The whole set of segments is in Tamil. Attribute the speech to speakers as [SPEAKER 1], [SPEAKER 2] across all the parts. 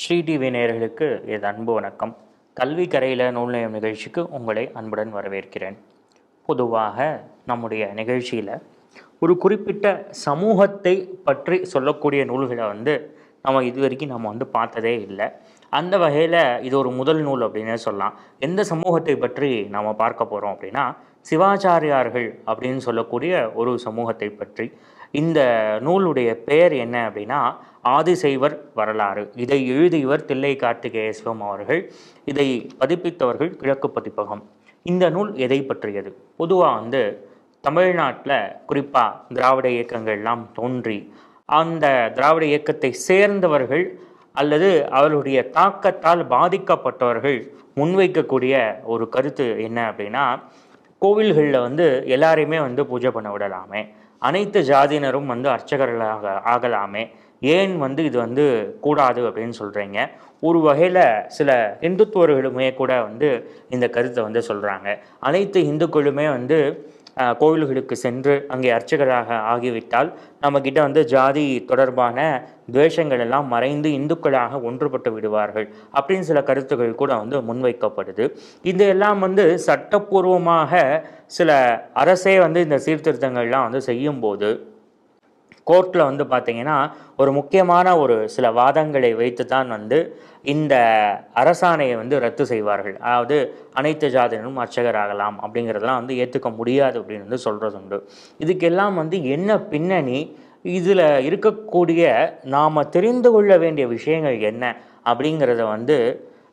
[SPEAKER 1] ஸ்ரீ டிவி நேயர்களுக்கு அன்பு வணக்கம். கல்வி கரையில் நூல் நிலையம் நிகழ்ச்சிக்கு உங்களை அன்புடன் வரவேற்கிறேன். பொதுவாக நம்முடைய நிகழ்ச்சியில் ஒரு குறிப்பிட்ட சமூகத்தை பற்றி சொல்லக்கூடிய நூல்களை வந்து நம்ம இது வரைக்கும் நம்ம வந்து பார்த்ததே இல்லை. அந்த வகையில் இது ஒரு முதல் நூல் அப்படின்னே சொல்லலாம். எந்த சமூகத்தை பற்றி நம்ம பார்க்க போகிறோம் அப்படின்னா சிவாச்சாரியார்கள் அப்படின்னு சொல்லக்கூடிய ஒரு சமூகத்தை பற்றி. இந்த நூலுடைய பெயர் என்ன அப்படின்னா ஆதிசைவர் வரலாறு. இதை எழுதியவர் தில்லை கார்த்திகேயஸ்வம் அவர்கள். இதை பதிப்பித்தவர்கள் கிழக்கு பதிப்பகம். இந்த நூல் எதை பற்றியது? பொதுவாக வந்து தமிழ்நாட்டில் குறிப்பாக திராவிட இயக்கங்கள்லாம் தோன்றி அந்த திராவிட இயக்கத்தை சேர்ந்தவர்கள் அல்லது அவர்களுடைய தாக்கத்தால் பாதிக்கப்பட்டவர்கள் முன்வைக்கக்கூடிய ஒரு கருத்து என்ன அப்படின்னா கோவில்களில் வந்து எல்லாரையுமே வந்து பூஜை பண்ண விடலாமே. அனைத்து ஜாதியினரும் வந்து அர்ச்சகர்களாக ஆகலாமே. ஏன் வந்து இது வந்து கூடாது அப்படின்னு சொல்கிறீங்க ஒரு வகையில் சில இந்துத்துவர்களுமே கூட வந்து இந்த கருத்தை வந்து சொல்கிறாங்க அனைத்து இந்துக்களுமே வந்து கோவில்களுக்கு சென்று அங்கே அர்ச்சகராக ஆகிவிட்டால் நம்மக்கிட்ட வந்து ஜாதி தொடர்பான துவேஷங்கள் எல்லாம் மறைந்து இந்துக்களாக ஒன்றுபட்டு விடுவார்கள் அப்படின்னு சில கருத்துக்கள் கூட வந்து முன்வைக்கப்படுது. இது எல்லாம் வந்து சட்டப்பூர்வமாக சில அரசே வந்து இந்த சீர்திருத்தங்கள்லாம் வந்து செய்யும்போது கோர்ட்டில் வந்து பார்த்தீங்கன்னா ஒரு முக்கியமான ஒரு சில வாதங்களை வைத்து தான் வந்து இந்த அரசாணையை வந்து ரத்து செய்வார்கள். அதாவது அனைத்து ஜாதியினரும் அர்ச்சகராகலாம் அப்படிங்கிறதெல்லாம் வந்து ஏற்றுக்க முடியாது அப்படின்னு வந்து சொல்கிறது உண்டு. இதுக்கெல்லாம் வந்து என்ன பின்னணி? இதில் இருக்கக்கூடிய நாம் தெரிந்து கொள்ள வேண்டிய விஷயங்கள் என்ன? அப்படிங்கிறத வந்து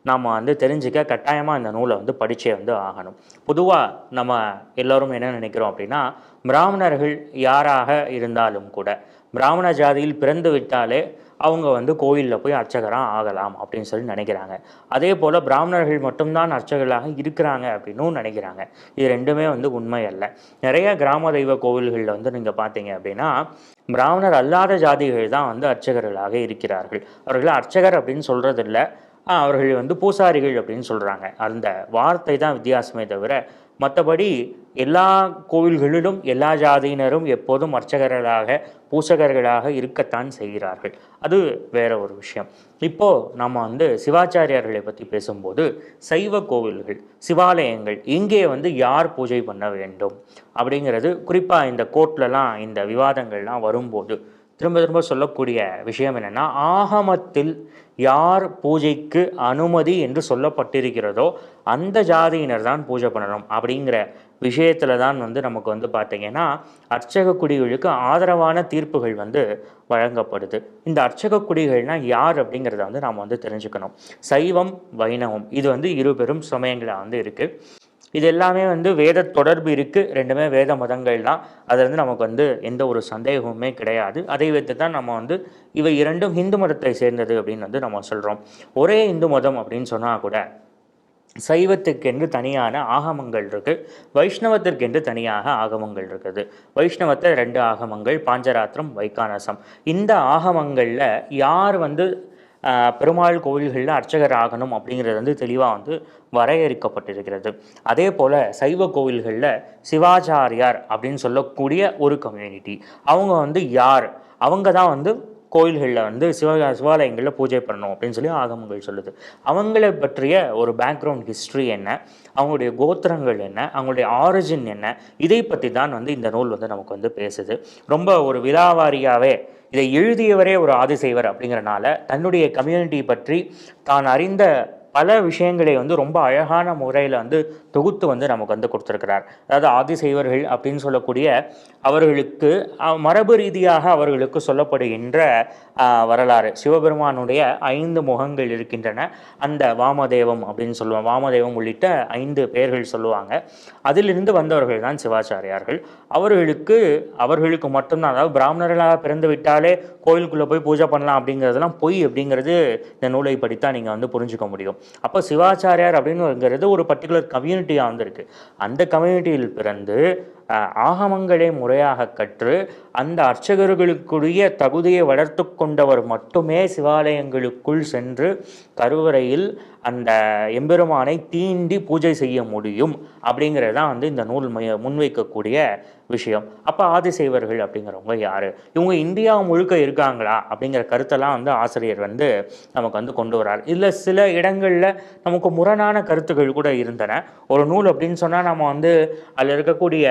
[SPEAKER 1] நாம் வந்து தெரிஞ்சுக்க கட்டாயமாக இந்த நூலை வந்து படித்தே வந்து ஆகணும். பொதுவாக நம்ம எல்லோரும் என்ன நினைக்கிறோம் அப்படின்னா பிராமணர்கள் யாராக இருந்தாலும் கூட பிராமண ஜாதியில் பிறந்து விட்டாலே அவங்க வந்து கோயிலில் போய் அர்ச்சகராக ஆகலாம் அப்படின்னு சொல்லி நினைக்கிறாங்க. அதே போல் பிராமணர்கள் மட்டும்தான் அர்ச்சகர்களாக இருக்கிறாங்க அப்படின்னும் நினைக்கிறாங்க. இது ரெண்டுமே வந்து உண்மை அல்ல. நிறைய கிராம தெய்வ கோவில்களில் வந்து நீங்கள் பார்த்தீங்க அப்படின்னா பிராமணர் அல்லாத ஜாதிகள் தான் வந்து அர்ச்சகர்களாக இருக்கிறார்கள். அவர்கள் அர்ச்சகர் அப்படின்னு சொல்கிறதில்ல அவர்கள் வந்து பூசாரிகள் அப்படின்னு சொல்கிறாங்க அந்த வார்த்தை தான் வித்தியாசமே தவிர மற்றபடி எல்லா கோவில்களிலும் எல்லா ஜாதியினரும் எப்போதும் அர்ச்சகர்களாக பூசகர்களாக இருக்கத்தான் செய்கிறார்கள். அது வேற ஒரு விஷயம். இப்போது நம்ம வந்து சிவாச்சாரியார்களை பற்றி பேசும்போது சைவ கோவில்கள் சிவாலயங்கள் இங்கே வந்து யார் பூஜை பண்ண வேண்டும்? அப்படிங்கிறது குறிப்பாக இந்த கோர்ட்லலாம் இந்த விவாதங்கள்லாம் வரும்போது திரும்ப திரும்ப சொல்லக்கூடிய விஷயம் என்னென்னா ஆகமத்தில் யார் பூஜைக்கு அனுமதி என்று சொல்லப்பட்டிருக்கிறதோ அந்த ஜாதியினர் தான் பூஜை பண்ணணும் அப்படிங்கிற விஷயத்தில் தான் வந்து நமக்கு வந்து பார்த்தீங்கன்னா அர்ச்சக குடிகளுக்கு ஆதரவான தீர்ப்புகள் வந்து வழங்கப்படுது. இந்த அர்ச்சக குடிகள்னால் யார் அப்படிங்கிறத வந்து நாம் வந்து தெரிஞ்சுக்கணும். சைவம் வைணவம் இது வந்து இரு பெரும் சமயங்களாக வந்து இருக்குது இது எல்லாமே வந்து வேத தொடர்பு இருக்குது ரெண்டுமே வேத மதங்கள் தான் அதில் வந்து நமக்கு வந்து எந்த ஒரு சந்தேகமுமே கிடையாது. அதை வைத்து தான் நம்ம வந்து இவை இரண்டும் இந்து மதத்தை சேர்ந்தது அப்படின்னு வந்து நம்ம சொல்கிறோம் ஒரே இந்து மதம் அப்படின்னு சொன்னால் கூட சைவத்துக்கென்று தனியான ஆகமங்கள் இருக்குது வைஷ்ணவத்திற்கென்று தனியாக ஆகமங்கள் இருக்குது. வைஷ்ணவத்தில் ரெண்டு ஆகமங்கள் பாஞ்சராத்திரம் வைகானசம். இந்த ஆகமங்களில் யார் வந்து பெருமாள் கோவில்களில் அர்ச்சகர் ஆகணும் அப்படிங்கிறது வந்து தெளிவாக வந்து வரையறுக்கப்பட்டிருக்கிறது. அதே போல் சைவ கோவில்களில் சிவாச்சாரியார் அப்படின்னு சொல்லக்கூடிய ஒரு கம்யூனிட்டி அவங்க வந்து யார்? அவங்க தான் வந்து கோயில்களில் வந்து சிவ சிவாலயங்களில் பூஜை பண்ணணும் அப்படின்னு சொல்லி ஆகமங்கள் சொல்லுது. அவங்கள பற்றிய ஒரு பேக்ரவுண்ட் ஹிஸ்ட்ரி என்ன? அவங்களுடைய கோத்திரங்கள் என்ன? அவங்களுடைய ஆரிஜின் என்ன? இதை பற்றி தான் வந்து இந்த நூல் வந்து நமக்கு வந்து பேசுது. ரொம்ப ஒரு விலாவாரியாகவே இதை எழுதியவரே ஒரு ஆதிசைவர் அப்படிங்கிறனால தன்னுடைய கம்யூனிட்டி பற்றி தான் அறிந்த பல விஷயங்களை வந்து ரொம்ப அழகான முறையில் வந்து தொகுத்து வந்து நமக்கு வந்து கொடுத்துருக்கிறார். அதாவது ஆதிசைவர்கள் அப்படின்னு சொல்லக்கூடிய அவர்களுக்கு மரபு ரீதியாக அவர்களுக்கு சொல்லப்படுகின்ற வரலாறு. சிவபெருமானுடைய ஐந்து முகங்கள் இருக்கின்றன. அந்த வாமதேவம் அப்படின்னு சொல்லுவோம். வாமதேவம் உள்ளிட்ட ஐந்து பெயர்கள் சொல்லுவாங்க. அதிலிருந்து வந்தவர்கள் தான் சிவாச்சாரியார்கள். அவர்களுக்கு அவர்களுக்கு மட்டும்தான் அதாவது பிராமணர்களாக பிறந்து விட்டாலே கோயிலுக்குள்ளே போய் பூஜை பண்ணலாம் அப்படிங்கிறதெல்லாம் பொய் அப்படிங்கிறது இந்த நூலை படித்தா நீங்கள் வந்து புரிஞ்சுக்க முடியும். அப்போ சிவாச்சாரியார் அப்படின்னுங்கிறது ஒரு பர்டிகுலர் கம்யூனிட்டியாக வந்திருக்கு. அந்த கம்யூனிட்டியில் பிறந்து ஆகமங்களை முறையாக கற்று அந்த அர்ச்சகர்களுக்குரிய தகுதியை வளர்த்து கொண்டவர் மட்டுமே சிவாலயங்களுக்குள் சென்று கருவறையில் அந்த எம்பெருமானை தீண்டி பூஜை செய்ய முடியும் அப்படிங்கிறது தான் வந்து இந்த நூல் முன்வைக்கக்கூடிய விஷயம். அப்போ ஆதிசைவர்கள் அப்படிங்கிறவங்க யார்? இவங்க இந்தியா முழுக்க இருக்காங்களா? அப்படிங்கிற கருத்தெல்லாம் வந்து ஆசிரியர் வந்து நமக்கு வந்து கொண்டு வரார். இதில் சில இடங்களில் நமக்கு முரணான கருத்துக்கள் கூட இருந்தன. ஒரு நூல் அப்படின்னு சொன்னால் நம்ம வந்து அதில் இருக்கக்கூடிய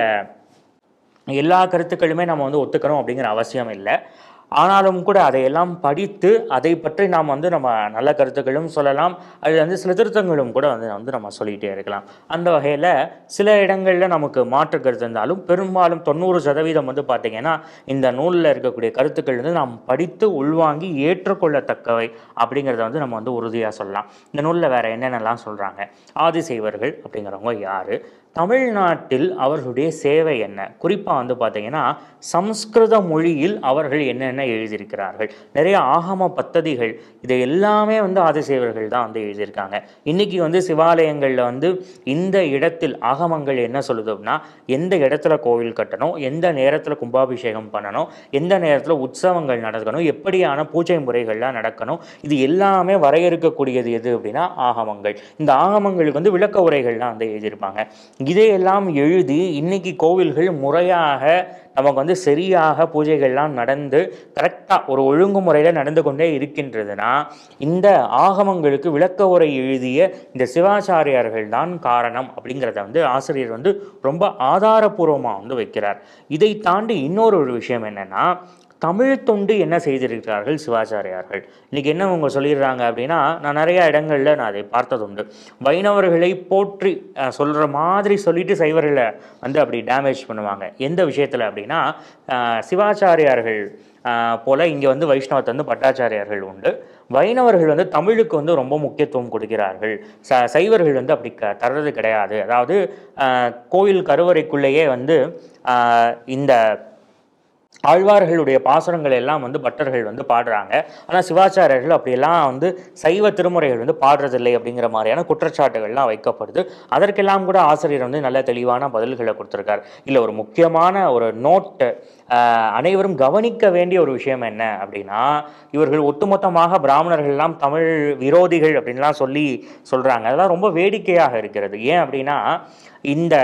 [SPEAKER 1] எல்லா கருத்துக்களுமே நம்ம வந்து ஒத்துக்கணும் அப்படிங்கிற அவசியம் இல்லை. ஆனாலும் கூட அதையெல்லாம் படித்து அதை பற்றி நாம் வந்து நம்ம நல்ல கருத்துக்களும் சொல்லலாம். அது வந்து சில திருத்தங்களும் கூட வந்து வந்து நம்ம சொல்லிகிட்டே இருக்கலாம். அந்த வகையில் சில இடங்களில் நமக்கு மாற்று கருத்து இருந்தாலும் பெரும்பாலும் தொண்ணூறு சதவீதம் வந்து பார்த்திங்கன்னா இந்த நூலில் இருக்கக்கூடிய கருத்துக்கள் வந்து நாம் படித்து உள்வாங்கி ஏற்றுக்கொள்ளத்தக்கவை அப்படிங்கிறத வந்து நம்ம வந்து உறுதியாக சொல்லலாம். இந்த நூலில் வேறு என்னென்னலாம் சொல்கிறாங்க ஆதிசைவர்கள் அப்படிங்கிறவங்க யார்? தமிழ்நாட்டில் அவர்களுடைய சேவை என்ன? குறிப்பாக வந்து பார்த்தீங்கன்னா சம்ஸ்கிருத மொழியில் அவர்கள் என்னென்ன எழுதியிருக்கிறார்கள்? நிறைய ஆகம பத்ததிகள் இதை எல்லாமே வந்து ஆதிசேவர்கள் தான் வந்து எழுதியிருக்காங்க. இன்றைக்கி வந்து சிவாலயங்களில் வந்து இந்த இடத்தில் ஆகமங்கள் என்ன சொல்லுது அப்படின்னா எந்த இடத்துல கோவில் கட்டணும் எந்த நேரத்தில் கும்பாபிஷேகம் பண்ணணும் எந்த நேரத்தில் உற்சவங்கள் நடக்கணும் எப்படியான பூஜை முறைகள்லாம் நடக்கணும் இது எல்லாமே வரையறுக்கக்கூடியது எது அப்படின்னா ஆகமங்கள். இந்த ஆகமங்களுக்கு வந்து விளக்க உரைகள்லாம் வந்து எழுதியிருப்பாங்க. இதையெல்லாம் எழுதி இன்னைக்கு கோவில்கள் முறையாக நமக்கு வந்து சரியாக பூஜைகள்லாம் நடந்து கரெக்டாக ஒரு ஒழுங்குமுறையில் நடந்து கொண்டே இருக்கின்றதுன்னா இந்த ஆகமங்களுக்கு விளக்க உரை எழுதிய இந்த சிவாச்சாரியார்கள் தான் காரணம் அப்படிங்கிறத வந்து ஆசிரியர் வந்து ரொம்ப ஆதாரபூர்வமாக வந்து வைக்கிறார். இதை தாண்டி இன்னொரு ஒரு விஷயம் என்னென்னா தமிழ் தொண்டு என்ன செய்திருக்கிறார்கள் சிவாச்சாரியார்கள்? இன்றைக்கி என்ன அவங்க சொல்லிடுறாங்க அப்படின்னா நான் நிறைய இடங்களில் நான் அதை பார்த்ததுண்டு வைணவர்களை போற்றி சொல்கிற மாதிரி சொல்லிட்டு சைவர்களை வந்து அப்படி டேமேஜ் பண்ணுவாங்க. எந்த விஷயத்தில் அப்படின்னா சிவாச்சாரியார்கள் போல் இங்கே வந்து வைஷ்ணவத்தை வந்து பட்டாச்சாரியார்கள் உண்டு. வைணவர்கள் வந்து தமிழுக்கு வந்து ரொம்ப முக்கியத்துவம் கொடுக்கிறார்கள். ச சைவர்கள் வந்து அப்படி க தர்றது கிடையாது. அதாவது கோயில் கருவறைக்குள்ளேயே வந்து இந்த ஆழ்வார்களுடைய பாசுரங்கள் எல்லாம் வந்து பட்டர்கள் வந்து பாடுறாங்க. ஆனால் சிவாச்சாரியர்கள் அப்படியெல்லாம் வந்து சைவ திருமுறைகள் வந்து பாடுறதில்லை அப்படிங்கிற மாதிரியான குற்றச்சாட்டுகள்லாம் வைக்கப்படுது. அதற்கெல்லாம் கூட ஆசிரியர் வந்து நல்ல தெளிவான பதில்களை கொடுத்துருக்கார். இல்லை ஒரு முக்கியமான ஒரு நோட்டு அனைவரும் கவனிக்க வேண்டிய ஒரு விஷயம் என்ன அப்படின்னா இவர்கள் ஒட்டுமொத்தமாக பிராமணர்கள்லாம் தமிழ் விரோதிகள் அப்படின்லாம் சொல்லி சொல்கிறாங்க அதெல்லாம் ரொம்ப வேடிக்கையாக இருக்கிறது. ஏன் அப்படின்னா இந்த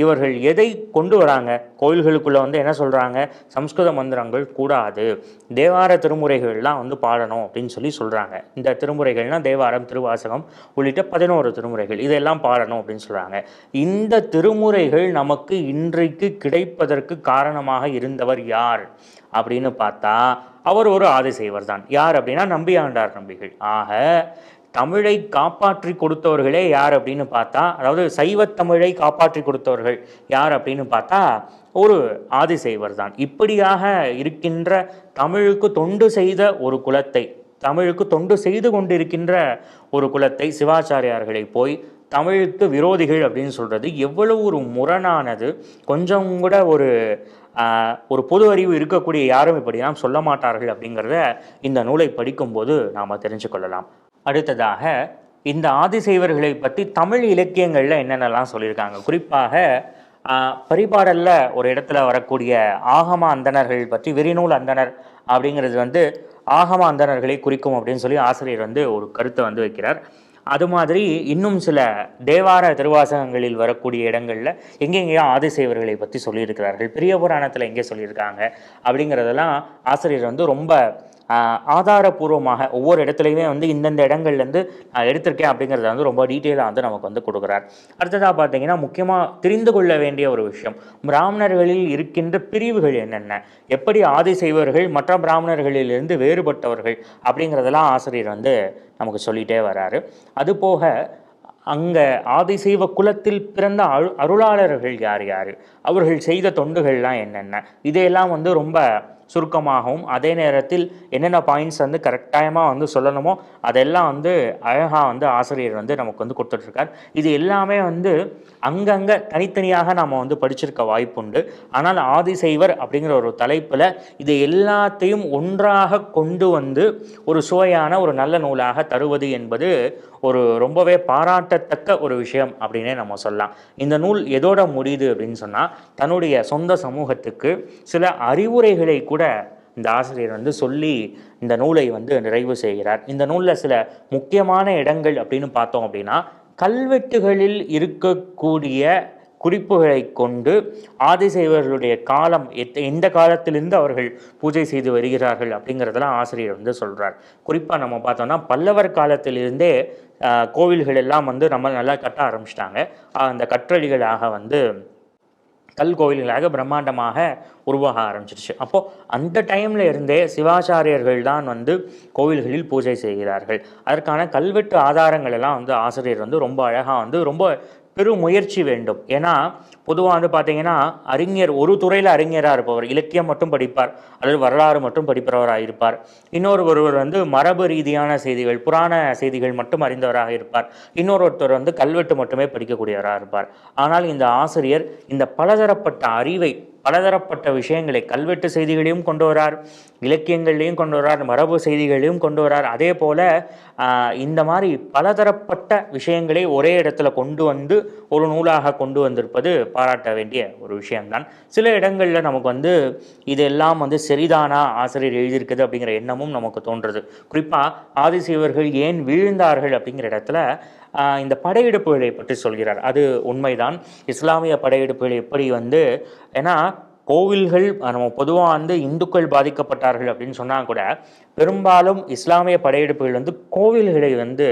[SPEAKER 1] இவர்கள் எதை கொண்டு வராங்க? கோயில்களுக்குள்ளே வந்து என்ன சொல்கிறாங்க சம்ஸ்கிருத மந்திரங்கள் கூடாது. தேவார திருமுறைகள்லாம் வந்து பாடணும் அப்படின்னு சொல்லி சொல்கிறாங்க இந்த திருமுறைகள்னால் தேவாரம் திருவாசகம் உள்ளிட்ட பதினோரு திருமுறைகள். இதெல்லாம் பாடணும் அப்படின்னு சொல்கிறாங்க இந்த திருமுறைகள் நமக்கு இன்றைக்கு கிடைப்பதற்கு காரணமாக இருந்தவர் யார்? அப்படின்னு பார்த்தா அவர் ஒரு ஆதிசைவர் தான் யார் அப்படின்னா நம்பியாண்டார் நம்பிகள். ஆக தமிழை காப்பாற்றி கொடுத்தவர்களே யார் அப்படின்னு பார்த்தா அதாவது சைவத்தமிழை காப்பாற்றி கொடுத்தவர்கள் யார் அப்படின்னு பார்த்தா ஒரு ஆதிசைவர் தான். இப்படியாக இருக்கின்ற தமிழுக்கு தொண்டு செய்த ஒரு குலத்தை தமிழுக்கு தொண்டு செய்து கொண்டிருக்கின்ற ஒரு குலத்தை சிவாச்சாரியார்களை போய் தமிழுக்கு விரோதிகள் அப்படின்னு சொல்கிறது எவ்வளவு ஒரு முரணானது. கொஞ்சம் கூட ஒரு ஒரு பொது அறிவு இருக்கக்கூடிய யாரும் இப்படிலாம் சொல்ல மாட்டார்கள் அப்படிங்கிறத இந்த நூலை படிக்கும்போது நாம் தெரிஞ்சு கொள்ளலாம். அடுத்ததாக இந்த ஆதிசைவர்களை பற்றி தமிழ் இலக்கியங்களில் என்னென்னலாம் சொல்லியிருக்காங்க? குறிப்பாக பரிபாடலில் ஒரு இடத்துல வரக்கூடிய ஆகம அந்தணர்கள் பற்றி வெறிநூல் அந்தனர் அப்படிங்கிறது வந்து ஆகம அந்தணர்களை குறிக்கும் அப்படின்னு சொல்லி ஆசிரியர் வந்து ஒரு கருத்தை வந்து வைக்கிறார். அது மாதிரி இன்னும் சில தேவார திருவாசகங்களில் வரக்கூடிய இடங்களில் எங்கெங்கேயோ ஆதிசைவர்களை பற்றி சொல்லியிருக்கிறார்கள். பெரிய புராணத்தில் எங்கே சொல்லியிருக்காங்க அப்படிங்கிறதெல்லாம் ஆசிரியர் வந்து ரொம்ப ஆதாரபூர்வமாக ஒவ்வொரு இடத்துலையுமே வந்து இந்தந்த இடங்கள்லேருந்து நான் எடுத்திருக்கேன் அப்படிங்கிறத வந்து ரொம்ப டீட்டெயிலாக வந்து நமக்கு வந்து கொடுக்குறார். அடுத்ததாக பார்த்தீங்கன்னா முக்கியமாக தெரிந்து கொள்ள வேண்டிய ஒரு விஷயம். பிராமணர்களில் இருக்கின்ற பிரிவுகள் என்னென்ன? எப்படி ஆதி செய்வர்கள் மற்ற பிராமணர்களிலிருந்து வேறுபட்டவர்கள் அப்படிங்கிறதெல்லாம் ஆசிரியர் வந்து நமக்கு சொல்லிகிட்டே வராரு. அதுபோக அங்கே ஆதிசைவ குலத்தில் பிறந்த அரு அருளாளர்கள் யார் யார்? அவர்கள் செய்த தொண்டுகள்லாம் என்னென்ன? இதையெல்லாம் வந்து ரொம்ப சுருக்கமாகவும் அதே நேரத்தில் என்னென்ன பாயிண்ட்ஸ் வந்து கரெக்டாயமாக வந்து சொல்லணுமோ அதெல்லாம் வந்து அழகாக வந்து ஆசிரியர் வந்து நமக்கு வந்து கொடுத்துட்ருக்கார். இது எல்லாமே வந்து அங்கங்கே தனித்தனியாக நாம் வந்து படிச்சிருக்க வாய்ப்புண்டு. ஆனால் ஆதிசைவர் அப்படிங்கிற ஒரு தலைப்பில் இது எல்லாத்தையும் ஒன்றாக கொண்டு வந்து ஒரு சுவையான ஒரு நல்ல நூலாக தருவது என்பது ஒரு ரொம்பவே பாராட்டத்தக்க ஒரு விஷயம் அப்படின்னே நம்ம சொல்லலாம். இந்த நூல் எதோட முடியுது அப்படின்னு சொன்னால் தன்னுடைய சொந்த சமூகத்துக்கு சில அறிவுரைகளை கூட இந்த ஆசிரியர் வந்து சொல்லி இந்த நூலை வந்து நிறைவு செய்கிறார். இந்த நூலில் சில முக்கியமான இடங்கள் அப்படின்னு பார்த்தோம் அப்படின்னா கல்வெட்டுகளில் இருக்கக்கூடிய குறிப்புகளை கொண்டு ஆதிசைவர்களுடைய காலம் எத் எந்த காலத்திலிருந்து அவர்கள் பூஜை செய்து வருகிறார்கள் அப்படிங்கிறதெல்லாம் ஆசிரியர் வந்து சொல்கிறார் குறிப்பாக நம்ம பார்த்தோம்னா பல்லவர் காலத்திலிருந்தே கோவில்கள் எல்லாம் வந்து நம்ம நல்லா கட்ட ஆரம்பிச்சிட்டாங்க. அந்த கற்றளிகளாக வந்து கல் கோவில்களாக பிரம்மாண்டமாக உருவாக ஆரம்பிச்சிருச்சு. அப்போது அந்த டைமில் இருந்தே சிவாச்சாரியர்கள் தான் வந்து கோவில்களில் பூஜை செய்கிறார்கள். அதற்கான கல்வெட்டு ஆதாரங்கள் எல்லாம் வந்து ஆசிரியர் வந்து ரொம்ப அழகாக வந்து ரொம்ப பெரும் முயற்சி வேண்டும். ஏன்னா பொதுவாக வந்து பார்த்தீங்கன்னா அறிஞர் ஒரு துறையில் அறிஞராக இருப்பவர் இலக்கியம் மட்டும் படிப்பார் அல்லது வரலாறு மட்டும் படிப்பவராக இருப்பார். இன்னொரு ஒருவர் வந்து மரபு ரீதியான செய்திகள் புராண செய்திகள் மட்டும் அறிந்தவராக இருப்பார். இன்னொருத்தர் வந்து கல்வெட்டு மட்டுமே படிக்கக்கூடியவராக இருப்பார். ஆனால் இந்த ஆசிரியர் இந்த பலதரப்பட்ட அறிவை பலதரப்பட்ட விஷயங்களை கல்வெட்டு செய்திகளையும் கொண்டு வரார் இலக்கியங்களையும் கொண்டு வரார் மரபு செய்திகளையும் கொண்டு வரார். அதே போல் இந்த மாதிரி பலதரப்பட்ட விஷயங்களை ஒரே இடத்துல கொண்டு வந்து ஒரு நூலாக கொண்டு வந்திருப்பது பாராட்ட வேண்டிய ஒரு விஷயம்தான். சில இடங்களில் நமக்கு வந்து இதெல்லாம் வந்து சரிதானா ஆசிரியர் எழுதியிருக்குது அப்படிங்கிற எண்ணமும் நமக்கு தோன்றுறது. குறிப்பாக ஆதிசிவர்கள் ஏன் வீழ்ந்தார்கள் அப்படிங்கிற இடத்துல இந்த படையெடுப்புகளை பற்றி சொல்கிறார். அது உண்மைதான். இஸ்லாமிய படையெடுப்புகள் எப்படி வந்து ஏன்னா கோவில்கள் நம்ம பொதுவாக வந்து இந்துக்கள் பாதிக்கப்பட்டார்கள் அப்படின்னு சொன்னால் கூட பெரும்பாலும் இஸ்லாமிய படையெடுப்புகள் வந்து கோவில்களை வந்து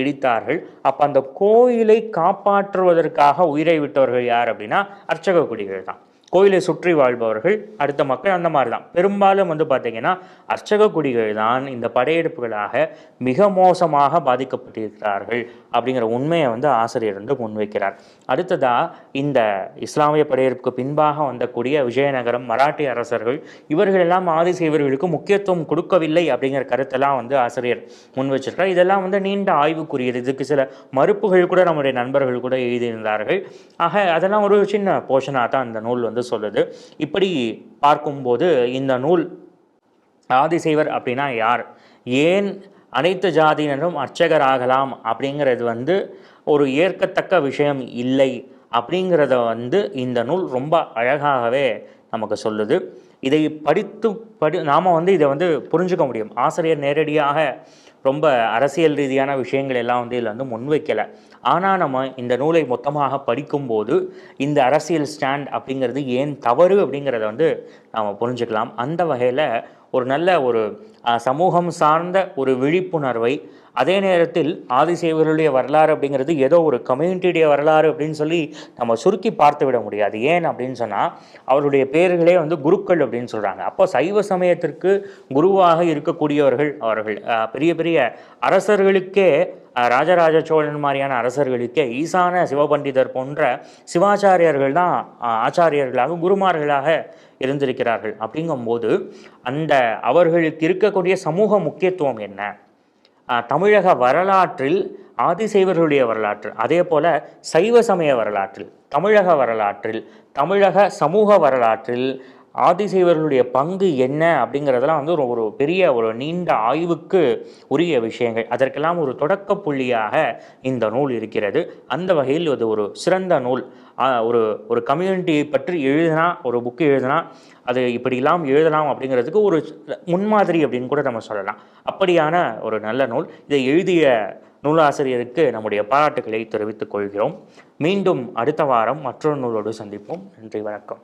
[SPEAKER 1] இடித்தார்கள். அப்போ அந்த கோயிலை காப்பாற்றுவதற்காக உயிரை விட்டவர்கள் யார் அப்படின்னா அர்ச்சக குடிகள் தான். கோயிலை சுற்றி வாழ்பவர்கள் அடுத்த மக்கள் அந்த மாதிரி தான் பெரும்பாலும் வந்து பார்த்தீங்கன்னா அர்ச்சக குடிகள் தான் இந்த படையெடுப்புகளாக மிக மோசமாக பாதிக்கப்பட்டிருக்கிறார்கள் அப்படிங்கிற உண்மையை வந்து ஆசிரியர் வந்து முன்வைக்கிறார். அடுத்ததாக இந்த இஸ்லாமிய படையெடுப்புக்கு பின்பாக வந்தக்கூடிய விஜயநகரம் மராட்டிய அரசர்கள் இவர்கள் எல்லாம் ஆதிசேவர்களுக்கு முக்கியத்துவம் கொடுக்கவில்லை அப்படிங்கிற கருத்தெல்லாம் வந்து ஆசிரியர் முன் வச்சிருக்கார் இதெல்லாம் வந்து நீண்ட ஆய்வுக்குரியது. இதுக்கு சில மறுப்புகள் கூட நம்முடைய நண்பர்கள் கூட எழுதியிருந்தார்கள். ஆக அதெல்லாம் ஒரு சின்ன போர்ஷனாக தான் இந்த நூல் வந்து சொல்லுது இப்படி பார்க்கும்போது இந்த நூல் ஆதிசைவர் அப்படின்னா யார்? ஏன் அனைத்து ஜாதியினரும் அர்ச்சகர் ஆகலாம் அப்படிங்கிறது வந்து ஒரு ஏற்கத்தக்க விஷயம் இல்லை அப்படிங்கிறத வந்து இந்த நூல் ரொம்ப அழகாகவே நமக்கு சொல்லுது. இதை படித்து படி நாம் வந்து இதை வந்து புரிஞ்சுக்க முடியும். ஆசிரியர் நேரடியாக ரொம்ப அரசியல் ரீதியான விஷயங்கள் எல்லாம் வந்து இதில் வந்து முன்வைக்கலை. ஆனால் நம்ம இந்த நூலை மொத்தமாக படிக்கும்போது இந்த அரசியல் ஸ்டாண்ட் அப்படிங்கிறது ஏன் தவறு அப்படிங்கிறத வந்து நாம் புரிஞ்சுக்கலாம். அந்த வகையில் ஒரு நல்ல ஒரு சமூகம் சார்ந்த ஒரு விழிப்புணர்வை அதே நேரத்தில் ஆதிசேவர்களுடைய வரலாறு அப்படிங்கிறது ஏதோ ஒரு கம்யூனிட்டியுடைய வரலாறு அப்படின்னு சொல்லி நம்ம சுருக்கி பார்த்து விட முடியாது. ஏன் அப்படின்னு சொன்னால் அவருடைய பேர்களே வந்து குருக்கள் அப்படின்னு சொல்கிறாங்க அப்போ சைவ சமயத்திற்கு குருவாக இருக்கக்கூடியவர்கள் அவர்கள் பெரிய பெரிய அரசர்களுக்கே ராஜராஜ சோழன் மாதிரியான அரசர்களுக்கே ஈசான சிவபண்டிதர் போன்ற சிவாச்சாரியர்கள் தான் ஆச்சாரியர்களாக குருமார்களாக இருந்திருக்கிறார்கள். அப்படிங்கும்போது அந்த அவர்களுக்கு இருக்கக்கூடிய சமூக முக்கியத்துவம் என்ன? தமிழக வரலாற்றில் ஆதிசைவர்களுடைய வரலாற்று அதே போல் சைவ சமய வரலாற்றில் தமிழக வரலாற்றில் தமிழக சமூக வரலாற்றில் ஆதிசைவர்களுடைய பங்கு என்ன? அப்படிங்கிறதெல்லாம் வந்து ஒரு ஒரு பெரிய ஒரு நீண்ட ஆய்வுக்கு உரிய விஷயங்கள். அதற்கெல்லாம் ஒரு தொடக்க புள்ளியாக இந்த நூல் இருக்கிறது. அந்த வகையில் அது ஒரு சிறந்த நூல். ஒரு ஒரு கம்யூனிட்டியை பற்றி எழுதினா ஒரு புக்கு எழுதினா அது இப்படிலாம் எழுதலாம் அப்படிங்கிறதுக்கு ஒரு முன்மாதிரி அப்படின்னு கூட நம்ம சொல்லலாம். அப்படியான ஒரு நல்ல நூல். இதை எழுதிய நூலாசிரியருக்கு நம்முடைய பாராட்டுகளை தெரிவித்துக் கொள்கிறோம். மீண்டும் அடுத்த வாரம் மற்றொரு நூலோடு சந்திப்போம். நன்றி வணக்கம்.